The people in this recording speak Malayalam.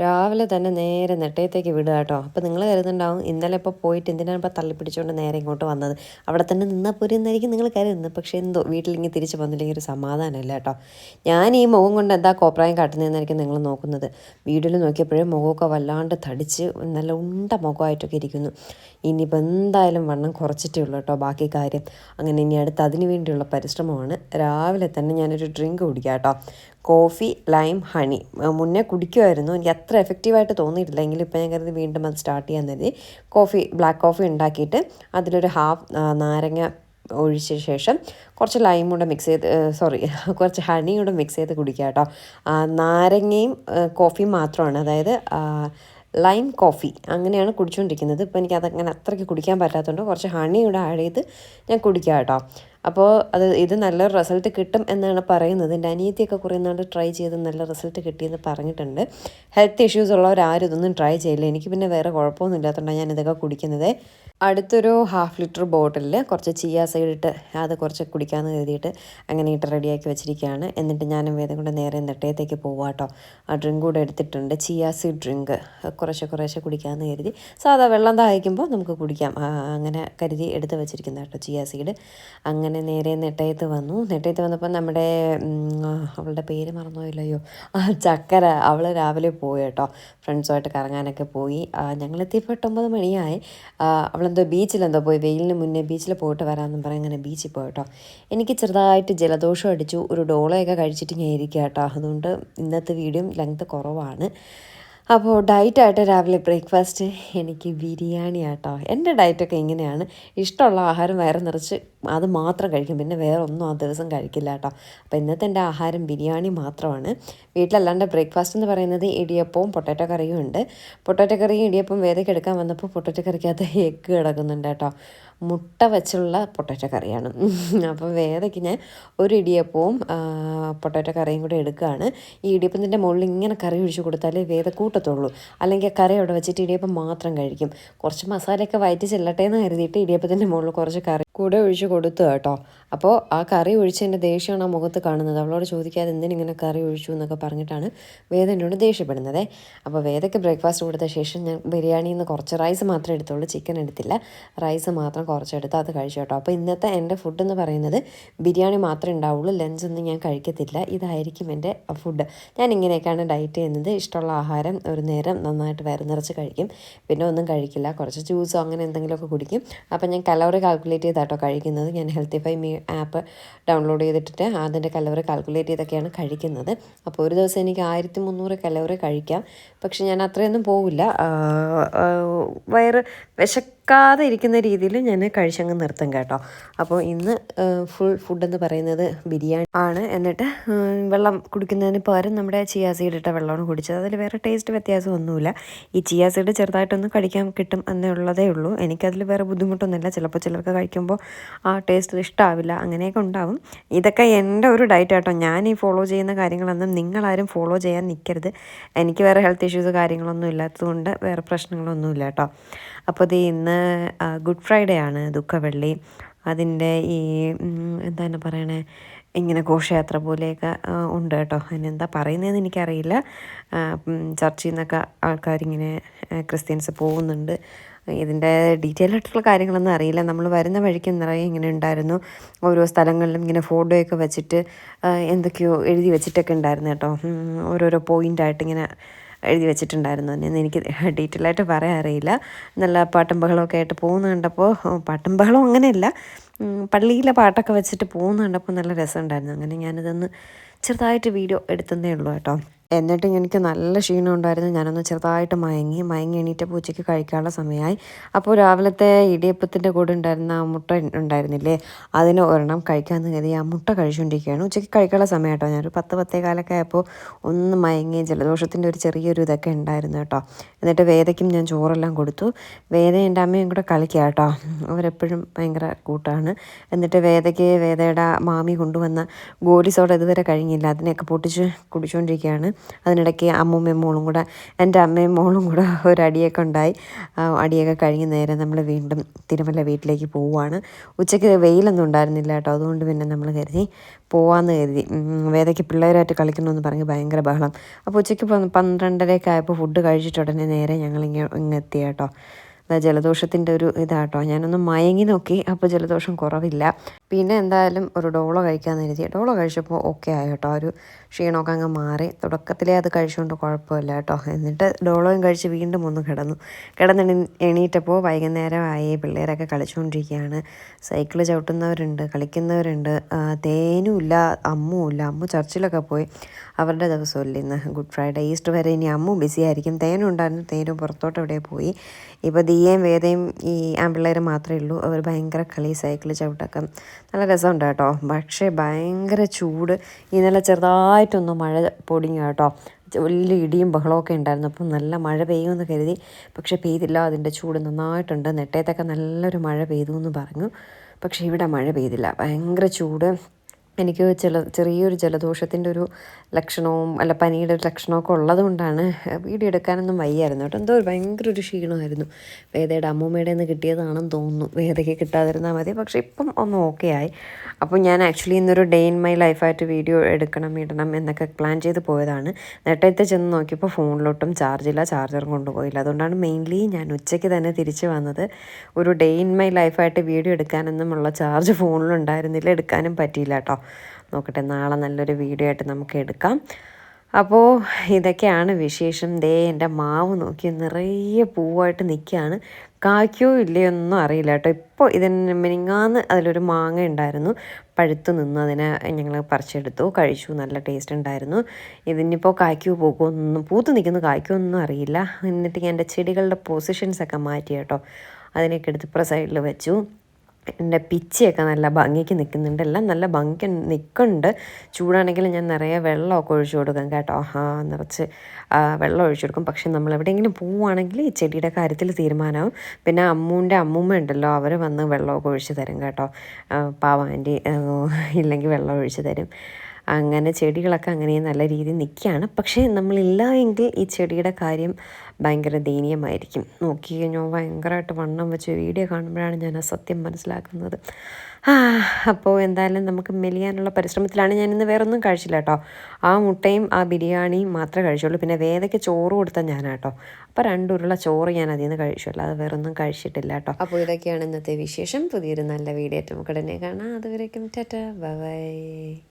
രാവിലെ തന്നെ നേരെ നെട്ടയത്തേക്ക് വിടുക കേട്ടോ. അപ്പോൾ നിങ്ങൾ കരുതുന്നുണ്ടാവും ഇന്നലെ ഇപ്പോൾ പോയിട്ട് എന്തിനാണ് ഇപ്പോൾ തള്ളിപ്പിടിച്ചുകൊണ്ട് നേരെ ഇങ്ങോട്ട് വന്നത്? അവിടെ തന്നെ നിന്നാൽ പോരെ എന്നായിരിക്കും നിങ്ങൾ കരുതുന്നത്. പക്ഷേ എന്തോ വീട്ടിലിങ്ങനെ തിരിച്ച് വന്നില്ലെങ്കിൽ ഒരു സമാധാനമില്ല കേട്ടോ. ഞാൻ ഈ മുഖം കൊണ്ട് എന്താ കോപ്രായം കാട്ടുന്നതെന്നായിരിക്കും നിങ്ങൾ നോക്കുന്നത്. വീഡിയോയിൽ നോക്കിയപ്പോഴേ മുഖമൊക്കെ വല്ലാണ്ട് തടിച്ച് നല്ല ഉണ്ട മുഖമായിട്ടൊക്കെ ഇരിക്കുന്നു. ഇനിയിപ്പോൾ എന്തായാലും വണ്ണം കുറച്ചിട്ടേ ഉള്ളൂ കേട്ടോ ബാക്കി കാര്യം. അങ്ങനെ ഇനി അടുത്ത് അതിന് വേണ്ടിയുള്ള പരിശ്രമമാണ് രാവിലെ തന്നെ ഞാനൊരു ഡ്രിങ്ക് കുടിക്കാം കേട്ടോ. Coffee lime honey. മുന്നേ കുടിക്കുമായിരുന്നു എനിക്ക് അത്ര എഫക്റ്റീവായിട്ട് തോന്നിയിട്ടില്ല. എങ്കിലും ഇപ്പോൾ ഞാൻ കരുതി വീണ്ടും അത് സ്റ്റാർട്ട് ചെയ്യാൻ കരുതി. കോഫി ബ്ലാക്ക് കോഫി ഉണ്ടാക്കിയിട്ട് അതിലൊരു ഹാഫ് നാരങ്ങ ഒഴിച്ച ശേഷം കുറച്ച് ലൈം കൂടെ മിക്സ് ചെയ്ത് സോറി കുറച്ച് ഹണി കൂടെ മിക്സ് ചെയ്ത് കുടിക്കുക കേട്ടോ. നാരങ്ങയും കോഫിയും മാത്രമാണ്. അതായത് ലൈം കോഫി അങ്ങനെയാണ് കുടിച്ചുകൊണ്ടിരിക്കുന്നത്. ഇപ്പോൾ എനിക്ക് അതങ്ങനെ അത്രയ്ക്ക് കുടിക്കാൻ പറ്റാത്തതുകൊണ്ട് കുറച്ച് ഹണി കൂടെ ആഡ് ചെയ്ത് ഞാൻ കുടിക്കുക കേട്ടോ. അപ്പോൾ അത് ഇത് നല്ല റിസൾട്ട് കിട്ടും എന്നാണ് പറയുന്നത്. എന്റെ അനിയത്തിയൊക്കെ കുറേ നാൾ ട്രൈ ചെയ്ത് നല്ല റിസൾട്ട് കിട്ടിയെന്ന് പറഞ്ഞിട്ടുണ്ട്. ഹെൽത്ത് ഇഷ്യൂസ് ഉള്ളവരാരും ഇതൊന്നും ട്രൈ ചെയ്യില്ല. എനിക്ക് പിന്നെ വേറെ കുഴപ്പമൊന്നും ഇല്ലാത്തതുകൊണ്ടാണ് ഞാൻ ഇതൊക്കെ കുടിക്കുന്നത്. അടുത്തൊരു ഹാഫ് ലിറ്റർ ബോട്ടിലിൽ കുറച്ച് ചിയ സൈഡ് ഇട്ട് അത് കുറച്ച് കുടിക്കാമെന്ന് കരുതിയിട്ട് അങ്ങനെ ഇട്ട് റെഡിയാക്കി വെച്ചിരിക്കുകയാണ്. എന്നിട്ട് ഞാനും വേദം കൊണ്ട് നേരെ നെട്ടയത്തേക്ക് പോവാട്ടോ ആ ഡ്രിങ്ക് കൂടെ എടുത്തിട്ടുണ്ട്. ചിയ സീഡ് ഡ്രിങ്ക് കുറേശ്ശെ കുറേശ്ശെ കുടിക്കാമെന്ന് കരുതി. സാധാ വെള്ളം ദാഹിക്കുമ്പോൾ നമുക്ക് കുടിക്കാം. അങ്ങനെ കരുതി എടുത്ത് വെച്ചിരിക്കുന്ന കേട്ടോ ചിയ സീഡ് അങ്ങനെ നേരെ നെട്ടയത്ത് വന്നു. നെട്ടയത്ത് വന്നപ്പോൾ നമ്മുടെ അവളുടെ പേര് മറന്നുപോയില്ലയോ? ചക്കര. അവൾ രാവിലെ പോയി കേട്ടോ. ഫ്രണ്ട്സുമായിട്ട് കറങ്ങാനൊക്കെ പോയി. ഞങ്ങളെത്തിയപ്പോൾ എട്ടൊമ്പത് മണിയായി. അവളെന്തോ ബീച്ചിലെന്തോ പോയി. വെയിലിന് മുന്നേ ബീച്ചിൽ പോയിട്ട് വരാമെന്നും പറയാം അങ്ങനെ ബീച്ചിൽ പോയി കേട്ടോ. എനിക്ക് ചെറുതായിട്ട് ജലദോഷം അടിച്ചു. ഒരു ഡോളയൊക്കെ കഴിച്ചിട്ട് ഞാൻ ഇരിക്കുക കേട്ടോ. അതുകൊണ്ട് ഇന്നത്തെ വീഡിയോ ലെങ്ത് കുറവാണ്. അപ്പോൾ ഡയറ്റായിട്ട് രാവിലെ ബ്രേക്ക്ഫാസ്റ്റ് എനിക്ക് ബിരിയാണി ആട്ടോ എന്റെ ഡയറ്റൊക്കെ ഇങ്ങനെയാണ്. ഇഷ്ടമുള്ള ആഹാരം വയറ് നിറച്ച് അത് മാത്രം കഴിക്കും. പിന്നെ വേറെ ഒന്നും ആ ദിവസം കഴിക്കില്ല കേട്ടോ അപ്പോൾ ഇന്നത്തെ എന്റെ ആഹാരം ബിരിയാണി മാത്രമാണ്. വീട്ടിലല്ലാണ്ട് ബ്രേക്ക്ഫാസ്റ്റ് എന്ന് പറയുന്നത് ഇടിയപ്പവും പൊട്ടാറ്റോ കറിയും ഉണ്ട്. പൊട്ടാറ്റോ കറിയും ഇടിയപ്പം വേദയ്ക്ക് എടുക്കാൻ വന്നപ്പോൾ പൊട്ടാറ്റോ കറിക്കകത്ത് എഗ്ഗ് കിടക്കുന്നുണ്ട് കേട്ടോ. മുട്ട വെച്ചുള്ള പൊട്ടറ്റോ കറിയാണ്. അപ്പോൾ വേദയ്ക്ക് ഞാൻ ഒരു ഇടിയപ്പവും പൊട്ടറ്റോ കറിയും കൂടെ എടുക്കുകയാണ്. ഈ ഇടിയപ്പത്തിന്റെ മുകളിൽ ഇങ്ങനെ കറി ഒഴിച്ചു കൊടുത്താലേ വേദ കൂട്ടത്തുള്ളൂ. അല്ലെങ്കിൽ കറി അവിടെ വെച്ചിട്ട് ഇടിയപ്പം മാത്രം കഴിക്കും. കുറച്ച് മസാലയൊക്കെ വയറ്റി ചെല്ലട്ടെ എന്ന് കരുതിയിട്ട് ഇടിയപ്പത്തിന്റെ മുകളിൽ കുറച്ച് കറി കൂടെ ഒഴിച്ച് കൊടുത്തു കേട്ടോ. അപ്പോൾ ആ കറി ഒഴിച്ചതിന്റെ ദേഷ്യമാണ് ആ മുഖത്ത് കാണുന്നത്. അവളോട് ചോദിക്കാതെ എന്തിനിങ്ങനെ കറി ഒഴിച്ചു എന്നൊക്കെ പറഞ്ഞിട്ടാണ് വേദ എന്നോട് ദേഷ്യപ്പെടുന്നത്. അപ്പോൾ വേദയ്ക്ക് ബ്രേക്ക്ഫാസ്റ്റ് കൊടുത്ത ശേഷം ഞാൻ ബിരിയാണിയിൽ നിന്ന് കുറച്ച് റൈസ് മാത്രമേ എടുത്തുള്ളൂ. ചിക്കൻ എടുത്തില്ല. റൈസ് മാത്രം കുറച്ചെടുത്ത് അത് കഴിച്ചു കേട്ടോ. അപ്പോൾ ഇന്നത്തെ എന്റെ ഫുഡ് എന്ന് പറയുന്നത് ബിരിയാണി മാത്രമേ ഉണ്ടാവുള്ളൂ. ലഞ്ചൊന്നും ഞാൻ കഴിക്കത്തില്ല. ഇതായിരിക്കും എന്റെ ഫുഡ് ഞാൻ ഇങ്ങനെയൊക്കെയാണ് ഡയറ്റ് ചെയ്യുന്നത്. ഇഷ്ടമുള്ള ആഹാരം ഒരു നേരം നന്നായിട്ട് വയറ് നിറച്ച് കഴിക്കും. പിന്നെ ഒന്നും കഴിക്കില്ല. കുറച്ച് ജ്യൂസോ അങ്ങനെ എന്തെങ്കിലുമൊക്കെ കുടിക്കും. അപ്പോൾ ഞാൻ കലോറി കാൽക്കുലേറ്റ് ചെയ്താട്ടോ കഴിക്കുന്നത്. ഞാൻ healthy phi me app download ചെയ്തിട്ടിട്ട് അതിന്റെ കലോറി കാൽക്കുലേറ്റ് ചെയ്തൊക്കെയാണ് കഴിക്കുന്നത്. അപ്പോൾ ഒരു ദിവസം എനിക്ക് ആയിരത്തി മുന്നൂറ് കലോറി കഴിക്കാം. പക്ഷെ ഞാൻ അത്രയൊന്നും പോകില്ല വയറ് വിശ നിൽക്കാതെ ഇരിക്കുന്ന രീതിയിൽ ഞാൻ കഴിച്ചങ്ങ് നിർത്തും കേട്ടോ. അപ്പോൾ ഇന്ന് ഫുൾ ഫുഡ് എന്ന് പറയുന്നത് ബിരിയാണി ആണ്. എന്നിട്ട് വെള്ളം കുടിക്കുന്നതിന് പകരം നമ്മുടെ ചിയാ സീഡ് ഇട്ട വെള്ളമാണ് കുടിച്ചത്. അതിൽ വേറെ ടേസ്റ്റ് വ്യത്യാസമൊന്നുമില്ല ഈ ചിയാ സീഡ് ചെറുതായിട്ടൊന്ന് കഴിക്കാൻ കിട്ടും എന്നുള്ളതേ ഉള്ളൂ. എനിക്കതിൽ വേറെ ബുദ്ധിമുട്ടൊന്നുമില്ല. ചിലപ്പോൾ ചിലർക്ക് കഴിക്കുമ്പോൾ ആ ടേസ്റ്റ് ഇഷ്ടമാവില്ല അങ്ങനെയൊക്കെ ഉണ്ടാവും. ഇതൊക്കെ എന്റെ ഒരു ഡയറ്റ് കേട്ടോ ഞാൻ ഈ ഫോളോ ചെയ്യുന്ന കാര്യങ്ങളൊന്നും നിങ്ങളാരും ഫോളോ ചെയ്യാൻ നിൽക്കരുത്. എനിക്ക് വേറെ ഹെൽത്ത് ഇഷ്യൂസ് കാര്യങ്ങളൊന്നും ഇല്ലാത്തതുകൊണ്ട് വേറെ പ്രശ്നങ്ങളൊന്നുമില്ല കേട്ടോ. അപ്പോൾ ഇത് ഇന്ന് ഗുഡ് ഫ്രൈഡേ ആണ് ദുഃഖവെള്ളി. അതിന്റെ ഈ എന്താണ് പറയണേ ഇങ്ങനെ ഘോഷയാത്ര പോലെയൊക്കെ ഉണ്ട് കേട്ടോ. അതിനെന്താ പറയുന്നതെന്ന് എനിക്കറിയില്ല. ചർച്ചിൽ നിന്നൊക്കെ ആൾക്കാരിങ്ങനെ ക്രിസ്ത്യൻസ് പോകുന്നുണ്ട്. ഇതിന്റെ ഡീറ്റെയിൽ ആയിട്ടുള്ള കാര്യങ്ങളൊന്നും അറിയില്ല. നമ്മൾ വരുന്ന വഴിക്ക് നിറയെ ഇങ്ങനെ ഉണ്ടായിരുന്നു. ഓരോ സ്ഥലങ്ങളിലും ഇങ്ങനെ ഫോട്ടോയൊക്കെ വെച്ചിട്ട് എന്തൊക്കെയോ എഴുതി വെച്ചിട്ടൊക്കെ ഉണ്ടായിരുന്നു കേട്ടോ. ഓരോരോ പോയിന്റായിട്ട് ഇങ്ങനെ എഴുതി വെച്ചിട്ടുണ്ടായിരുന്നു എന്ന് എനിക്ക് ഡീറ്റെയിൽ ആയിട്ട് പറയാൻ അറിയില്ല. നല്ല പാട്ടും ബഹളമൊക്കെ ആയിട്ട് പോകുന്ന കണ്ടപ്പോൾ പാട്ടും ബഹളം അങ്ങനെയല്ല. പള്ളിയിലെ പാട്ടൊക്കെ വെച്ചിട്ട് പോകുന്ന കണ്ടപ്പോൾ നല്ല രസമുണ്ടായിരുന്നു. അങ്ങനെ ഞാനിതൊന്ന് ചെറുതായിട്ട് വീഡിയോ എടുത്തതേ ഉള്ളൂ കേട്ടോ. എന്നിട്ട് എനിക്ക് നല്ല ക്ഷീണം ഉണ്ടായിരുന്നു. ഞാനൊന്ന് ചെറുതായിട്ട് മയങ്ങി മയങ്ങി എണീറ്റ പൂച്ചയ്ക്ക് കഴിക്കാനുള്ള സമയമായി. അപ്പോൾ രാവിലത്തെ ഇടിയപ്പത്തിന്റെ കൂടെ ഉണ്ടായിരുന്ന ആ മുട്ട ഉണ്ടായിരുന്നില്ലേ അതിന് ഒരെണ്ണം കഴിക്കാമെന്ന് കരുതി ആ മുട്ട കഴിച്ചുകൊണ്ടിരിക്കുകയാണ്. ഉച്ചയ്ക്ക് കഴിക്കാനുള്ള സമയം കേട്ടോ. ഞാനൊരു പത്ത് പത്തേ കാലൊക്കെ ആയപ്പോൾ ഒന്ന് മയങ്ങി ജലദോഷത്തിന്റെ ഒരു ചെറിയൊരു ഇതൊക്കെ ഉണ്ടായിരുന്നു കേട്ടോ. എന്നിട്ട് വേദയ്ക്കും ഞാൻ ചോറെല്ലാം കൊടുത്തു. വേദ എന്റെ അമ്മയും കൂടെ കളിക്കുക കേട്ടോ. അവരെപ്പോഴും ഭയങ്കര കൂട്ടാണ്. എന്നിട്ട് വേദയ്ക്ക് വേദയുടെ മാമി കൊണ്ടുവന്ന ഗോലി ഇതുവരെ കഴിഞ്ഞില്ല. അതിനെയൊക്കെ പൊട്ടിച്ച് കുടിച്ചുകൊണ്ടിരിക്കുകയാണ്. അതിനിടയ്ക്ക് അമ്മൂമ്മയും മോളും കൂടെ എന്റെ അമ്മയും മോളും കൂടെ ഒരു അടിയൊക്കെ ഉണ്ടായി. അടിയൊക്കെ കഴിഞ്ഞ് നേരെ നമ്മൾ വീണ്ടും തിരുമല വീട്ടിലേക്ക് പോവുകയാണ് ഉച്ചയ്ക്ക് വെയിലൊന്നും ഉണ്ടായിരുന്നില്ല കേട്ടോ. അതുകൊണ്ട് പിന്നെ നമ്മൾ കരുതി പോവാമെന്ന് കരുതി. വേദയ്ക്ക് പിള്ളേരായിട്ട് കളിക്കണമെന്ന് പറഞ്ഞ് ഭയങ്കര ബഹളം. അപ്പോൾ ഉച്ചയ്ക്ക് പന്ത്രണ്ടരയൊക്കെ ആയപ്പോൾ ഫുഡ് കഴിച്ചിട്ട് ഉടനെ നേരെ ഞങ്ങൾ ഇങ്ങ ഇങ്ങെത്തി കേട്ടോ. ജലദോഷത്തിന്റെ ഒരു ഇതാട്ടോ ഞാനൊന്ന് മയങ്ങി നോക്കി അപ്പോൾ ജലദോഷം കുറവില്ല. പിന്നെ എന്തായാലും ഒരു ഡോളോ കഴിക്കാമെന്ന് കരുതി. ഡോളോ കഴിച്ചപ്പോൾ ഓക്കെ ആയി കേട്ടോ. ഒരു ക്ഷീണമൊക്കെ അങ്ങ് മാറി. തുടക്കത്തിലേ അത് കഴിച്ചുകൊണ്ട് കുഴപ്പമില്ല കേട്ടോ. എന്നിട്ട് ഡോളോയും കഴിച്ച് വീണ്ടും ഒന്ന് കിടന്നു. കിടന്ന് എണീറ്റപ്പോൾ വൈകുന്നേരമായി. പിള്ളേരൊക്കെ കളിച്ചുകൊണ്ടിരിക്കുകയാണ് സൈക്കിൾ ചവിട്ടുന്നവരുണ്ട് കളിക്കുന്നവരുണ്ട്. തേനും ഇല്ല അമ്മും ഇല്ല അമ്മു ചർച്ചിലൊക്കെ പോയി. അവരുടെ ദിവസമല്ലേ ഇന്ന്? ഗുഡ് ഫ്രൈഡേ ഈസ്റ്റർ വരെ ഇനി അമ്മു ബിസി ആയിരിക്കും. തേനും ഉണ്ടായിരുന്നു തേനും പുറത്തോട്ട് എവിടെ പോയി. ഇപ്പോൾ ദീയേം വേദയും ഈ ആൺപിള്ളേരും മാത്രമേ ഉള്ളൂ. അവർ ഭയങ്കര കളി സൈക്കിൾ ചവിട്ടൊക്കെ നല്ല രസമുണ്ട് കേട്ടോ. പക്ഷേ ഭയങ്കര ചൂട്. ഇന്നലെ ചെറുതായിട്ടൊന്ന് മഴ പൊടിഞ്ഞു കേട്ടോ. വലിയ ഇടിയും ബഹളമൊക്കെ ഉണ്ടായിരുന്നു. അപ്പം നല്ല മഴ പെയ്യുമെന്ന് കരുതി. പക്ഷേ പെയ്തില്ല. അതിന്റെ ചൂട് നന്നായിട്ടുണ്ട്. നെട്ടയത്തൊക്കെ നല്ലൊരു മഴ പെയ്തു എന്ന് പറഞ്ഞു. പക്ഷേ ഇവിടെ മഴ പെയ്തില്ല. ഭയങ്കര ചൂട്. എനിക്ക് ചില ചെറിയൊരു ജലദോഷത്തിന്റെ ഒരു ലക്ഷണവും അല്ല പനിയുടെ ഒരു ലക്ഷണമൊക്കെ ഉള്ളത് കൊണ്ടാണ് വീഡിയോ എടുക്കാനൊന്നും വയ്യായിരുന്നു കേട്ടോ. എന്തോ ഭയങ്കര ഒരു ക്ഷീണമായിരുന്നു. വേദയുടെ അമ്മൂമ്മയുടെ നിന്ന് കിട്ടിയതാണെന്ന് തോന്നുന്നു. വേദയ്ക്ക് കിട്ടാതിരുന്നാൽ മതി. പക്ഷേ ഇപ്പം ഒന്ന് ഓക്കെ ആയി. അപ്പോൾ ഞാൻ ആക്ച്വലി ഇന്നൊരു ഡേ ഇൻ മൈ ലൈഫായിട്ട് വീഡിയോ എടുക്കണം ഇടണം എന്നൊക്കെ പ്ലാൻ ചെയ്ത് പോയതാണ്. നേട്ടത്തെ ചെന്ന് നോക്കിയപ്പോൾ ഫോണിലോട്ടും ചാർജില്ല ചാർജറും കൊണ്ടുപോയില്ല. അതുകൊണ്ടാണ് മെയിൻലി ഞാൻ ഉച്ചയ്ക്ക് തന്നെ തിരിച്ച് വന്നത്. ഒരു ഡേ ഇൻ മൈ ലൈഫായിട്ട് വീഡിയോ എടുക്കാനൊന്നുമുള്ള ചാർജ് ഫോണിലുണ്ടായിരുന്നില്ല എടുക്കാനും പറ്റിയില്ല കേട്ടോ. നോക്കട്ടെ നാളെ നല്ലൊരു വീഡിയോ ആയിട്ട് നമുക്ക് എടുക്കാം. അപ്പോൾ ഇതൊക്കെയാണ് വിശേഷം. ദേ എന്റെ മാവ് നോക്കി നിറയെ പൂവായിട്ട് നിൽക്കുകയാണ്. കായ്ക്കോ ഇല്ലയോ ഒന്നും അറിയില്ല കേട്ടോ. ഇപ്പോൾ ഇതിന് മിനിങ്ങാന്ന് അതിലൊരു മാങ്ങ ഉണ്ടായിരുന്നു. പഴുത്തു നിന്ന് അതിനെ ഞങ്ങൾ പറിച്ചെടുത്തു. കഴിച്ചു നല്ല ടേസ്റ്റ് ഉണ്ടായിരുന്നു. ഇതിനിപ്പോൾ കായ്ക്കോ പോകുമൊന്നും പൂത്ത് നിൽക്കുന്നു കായ്ക്കോ ഒന്നും അറിയില്ല. എന്നിട്ട് ഞാൻ എന്റെ ചെടികളുടെ പൊസിഷൻസൊക്കെ മാറ്റി കേട്ടോ. അതിനൊക്കെ എടുത്ത് ഇപ്പുറ സൈഡിൽ വെച്ചു. എന്റെ പിച്ചിയൊക്കെ നല്ല ഭംഗിക്ക് നിൽക്കുന്നുണ്ട്. എല്ലാം നല്ല ഭംഗിക്ക് നിൽക്കുന്നുണ്ട്. ചൂടാണെങ്കിൽ ഞാൻ നിറയെ വെള്ളമൊക്കെ ഒഴിച്ചു കൊടുക്കാം കേട്ടോ. ആ നിറച്ച് വെള്ളം ഒഴിച്ചു കൊടുക്കും. പക്ഷെ നമ്മൾ എവിടെയെങ്കിലും പോവുകയാണെങ്കിൽ ഈ ചെടിയുടെ കാര്യത്തിൽ തീരുമാനമാവും. പിന്നെ അമ്മൂന്റെ അമ്മൂമ്മ ഉണ്ടല്ലോ അവർ വന്ന് വെള്ളമൊക്കെ ഒഴിച്ച് തരും കേട്ടോ. പാവാന്റെ ഇല്ലെങ്കിൽ വെള്ളം ഒഴിച്ച് തരും. അങ്ങനെ ചെടികളൊക്കെ അങ്ങനെ നല്ല രീതിയിൽ നിൽക്കുകയാണ്. പക്ഷേ നമ്മളില്ല എങ്കിൽ ഈ ചെടിയുടെ കാര്യം ഭയങ്കര ദയനീയമായിരിക്കും. നോക്കി കഴിഞ്ഞാൽ ഭയങ്കരമായിട്ട് വണ്ണം വെച്ച് വീഡിയോ കാണുമ്പോഴാണ് ഞാൻ ആ സത്യം മനസ്സിലാക്കുന്നത്. അപ്പോൾ എന്തായാലും നമുക്ക് മെലിയാനുള്ള പരിശ്രമത്തിലാണ് ഞാൻ ഇന്ന് വേറൊന്നും കഴിച്ചില്ല കേട്ടോ. ആ മുട്ടയും ആ ബിരിയാണിയും മാത്രമേ കഴിച്ചുള്ളൂ. പിന്നെ വേദയ്ക്ക് ചോറ് കൊടുത്ത ഞാനാട്ടോ അപ്പോൾ രണ്ടുരുള്ള ചോറ് ഞാൻ അതിൽ നിന്ന് കഴിച്ചുള്ളൂ. അത് വേറൊന്നും കഴിച്ചിട്ടില്ല കേട്ടോ. അപ്പോൾ ഇതൊക്കെയാണ് ഇന്നത്തെ വിശേഷം. പുതിയൊരു നല്ല വീഡിയോ ആയിട്ട് നമുക്ക് കാണാം. അതുവരേക്കും ടാറ്റ. ബൈ.